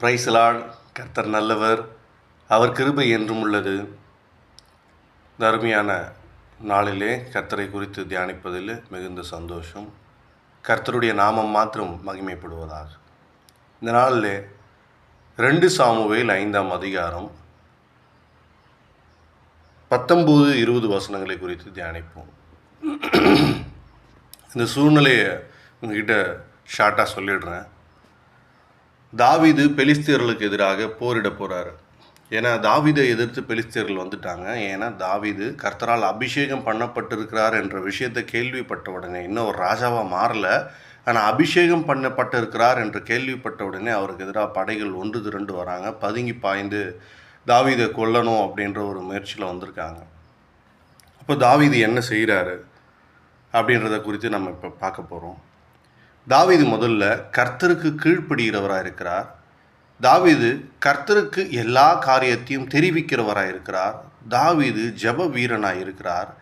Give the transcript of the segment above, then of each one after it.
பிரைசலாட் கர்த்தர் நல்லவர் அவர் கிருபை என்றும் உள்ளது. தருமையான நாளிலே கர்த்தரை குறித்து தியானிப்பதில் மிகுந்த சந்தோஷம். கர்த்தருடைய நாமம் மாத்திரம் மகிமைப்படுவதாக. இந்த நாளில் ரெண்டு சாமுவேல் ஐந்தாம் அதிகாரம் பத்தொம்போது இருபது வசனங்களை குறித்து தியானிப்போம். இந்த சூழ்நிலையை உங்ககிட்ட ஷார்ட்டாக சொல்லிடுறேன். தாவீது பெலிஸ்தியர்களுக்கு எதிராக போரிட போகிறாரு ஏன்னா தாவீதை எதிர்த்து பெலிஸ்தியர்கள் வந்துட்டாங்க. ஏன்னா தாவீது கர்த்தரால் அபிஷேகம் பண்ணப்பட்டிருக்கிறார் என்ற விஷயத்தை கேள்விப்பட்ட உடனே இன்னும் ஒரு ராஜாவாக மாறல. ஆனால் அபிஷேகம் பண்ணப்பட்டிருக்கிறார் என்று கேள்விப்பட்ட உடனே அவருக்கு எதிராக படைகள் ஒன்று திரண்டு வராங்க. பதுங்கி பாய்ந்து தாவிதை கொல்லணும் அப்படின்ற ஒரு முயற்சியில் வந்திருக்காங்க. அப்போ தாவிது என்ன செய்கிறாரு அப்படின்றத குறித்து நம்ம இப்போ பார்க்க போகிறோம் தாவீது முதல்ல கர்த்தருக்கு கீழ்ப்படுகிறவராக இருக்கிறார். தாவீது கர்த்தருக்கு எல்லா காரியத்தையும் தெரிவிக்கிறவராக இருக்கிறார். தாவீது ஜெப வீரனாக இருக்கிறார்.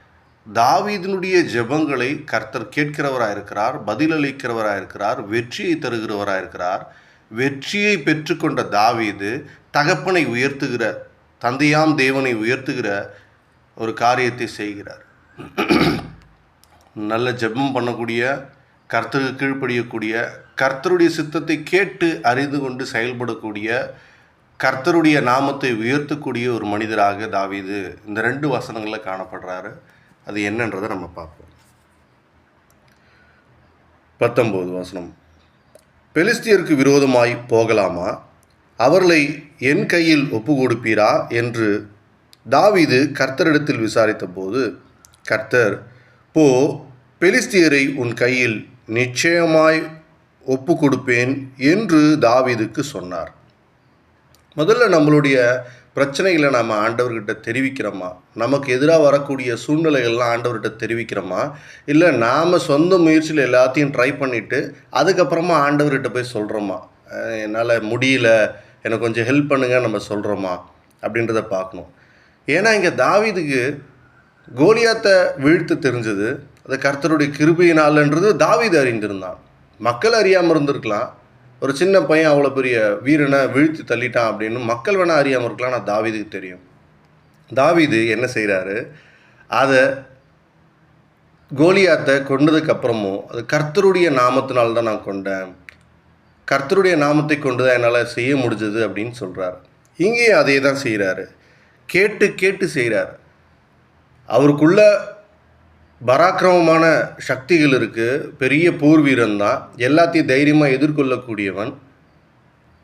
தாவீதினுடைய ஜெபங்களை கர்த்தர் கேட்கிறவராக இருக்கிறார் பதிலளிக்கிறவராக இருக்கிறார் வெற்றியை தருகிறவராக இருக்கிறார். வெற்றியை பெற்றுக்கொண்ட தாவீது தகப்பனை உயர்த்துகிற தந்தையாம் தேவனை உயர்த்துகிற ஒரு காரியத்தை செய்கிறார். நல்ல ஜெபம் பண்ணக்கூடிய கர்த்தருக்கு கீழ்ப்படியக்கூடிய கர்த்தருடைய சித்தத்தை கேட்டு அறிந்து கொண்டு செயல்படக்கூடிய கர்த்தருடைய நாமத்தை உயர்த்தக்கூடிய ஒரு மனிதராக தாவீது இந்த ரெண்டு வசனங்களில் காணப்படுறாரு. அது என்னன்றதை நம்ம பார்ப்போம். பத்தொம்போது வசனம். பெலிஸ்தியருக்கு விரோதமாய் போகலாமா? அவர்களை என் கையில் ஒப்பு கொடுப்பீரா என்று தாவீது கர்த்தரிடத்தில் விசாரித்த போது கர்த்தர் போ பெலிஸ்தியரை உன் கையில் நிச்சயமாய் ஒப்பு கொடுப்பேன் என்று தாவிதுக்கு சொன்னார். முதல்ல நம்மளுடைய பிரச்சனைகளை நாம் ஆண்டவர்கிட்ட தெரிவிக்கிறோமா? நமக்கு எதிராக வரக்கூடிய சூழ்நிலைகள்லாம் ஆண்டவர்கிட்ட தெரிவிக்கிறோமா? இல்லை நாம் சொந்த முயற்சியில் எல்லாத்தையும் ட்ரை பண்ணிவிட்டு அதுக்கப்புறமா ஆண்டவர்கிட்ட போய் சொல்கிறோமா என்னால் முடியல எனக்கு கொஞ்சம் ஹெல்ப் பண்ணுங்க நம்ம சொல்கிறோமா அப்படின்றத பார்க்கணும். ஏன்னா இங்கே தாவீதுக்கு கோலியாத்தை வீழ்த்து தெரிஞ்சது. அது கர்த்தருடைய கிருபையினாலன்றது தாவீது அறிந்திருந்தான். மக்கள் அறியாமல் இருந்திருக்கலாம். ஒரு சின்ன பையன் அவ்வளோ பெரிய வீரனை வீழ்த்தி தள்ளிட்டான் அப்படின்னு மக்கள் வேணால் அறியாமல் இருக்கலாம் நான் தாவீதுக்கு தெரியும். தாவீது என்ன செய்கிறாரு அதை கோலியாத்தை கொண்டதுக்கப்புறமும் அது கர்த்தருடைய நாமத்தினால் தான் நான் கொண்டேன். கர்த்தருடைய நாமத்தை கொண்டு தான் என்னால் செய்ய முடிஞ்சது அப்படின்னு சொல்கிறார் இங்கேயும் அதே தான் செய்கிறாரு கேட்டு கேட்டு செய்கிறார் அவருக்குள்ள பராக்கிரமமான சக்திகள் இருக்குது பெரிய போர் வீரன் தான். எல்லாத்தையும் தைரியமாக எதிர்கொள்ளக்கூடியவன்.